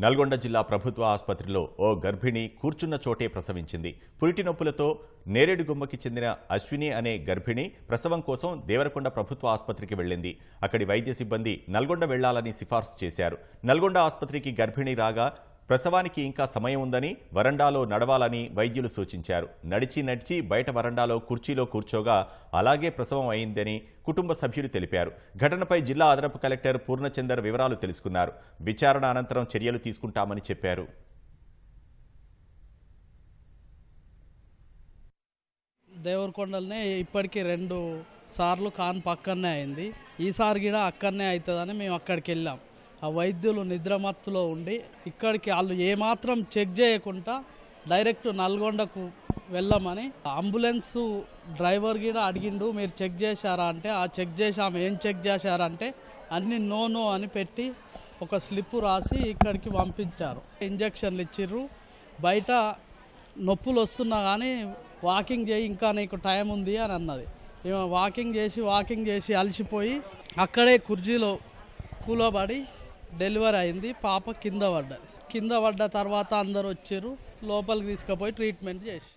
నల్గొండ జిల్లా ప్రభుత్వ ఆసుపత్రిలో ఓ గర్భిణి కూర్చున్న చోటే ప్రసవించింది. పురిటి నొప్పులతో నేరేడుగుమ్మకి చెందిన అశ్విని అనే గర్భిణి ప్రసవం కోసం దేవరకొండ ప్రభుత్వ ఆసుపత్రికి వెళ్ళింది. అక్కడి వైద్య సిబ్బంది నల్గొండ వెళ్ళాలని సిఫార్సు చేశారు. నల్గొండ ఆసుపత్రికి గర్భిణి రాగా ప్రసవానికి ఇంకా సమయం ఉందని వరండాలో నడవాలని వైద్యులు సూచించారు. నడిచి నడిచి బయట వరండాలో కుర్చీలో కూర్చోగా అలాగే ప్రసవం అయిందని కుటుంబ సభ్యులు తెలిపారు. ఘటనపై జిల్లా అదనపు కలెక్టర్ పూర్ణచందర్ వివరాలు తెలుసుకున్నారు. విచారణ అనంతరం చర్యలు తీసుకుంటామని చెప్పారు. దేవరకొండలనే ఇప్పటికీ రెండు సార్లు కాన్ పక్కనే అయింది. ఈసారి కూడా అక్కడనే అవుతుందని మేము అక్కడికి వెళ్ళాం. ఆ వైద్యులు నిద్రమత్తులో ఉండి ఇక్కడికి వాళ్ళు ఏమాత్రం చెక్ చేయకుండా డైరెక్ట్ నల్గొండకు వెళ్ళమని అంబులెన్స్ డ్రైవర్ కూడా అడిగిండు మీరు చెక్ చేశారా? అంటే ఆ చెక్ చేశాము ఏం చెక్ చేశారంటే అన్ని నో నో అని పెట్టి ఒక స్లిప్ రాసి ఇక్కడికి పంపించారు. ఇంజక్షన్లు ఇచ్చిర్రు. బయట నొప్పులు వస్తున్నా కానీ వాకింగ్ చేయి ఇంకా నీకు టైం ఉంది అని అన్నది. వాకింగ్ చేసి వాకింగ్ చేసి అలసిపోయి అక్కడే కుర్జీలో కూలబడి డెలివరీ అయింది పాప కింద పడ్డది. కింద పడ్డ తర్వాత అందరు వచ్చారు లోపలికి తీసుకుపోయి ట్రీట్మెంట్ చేసి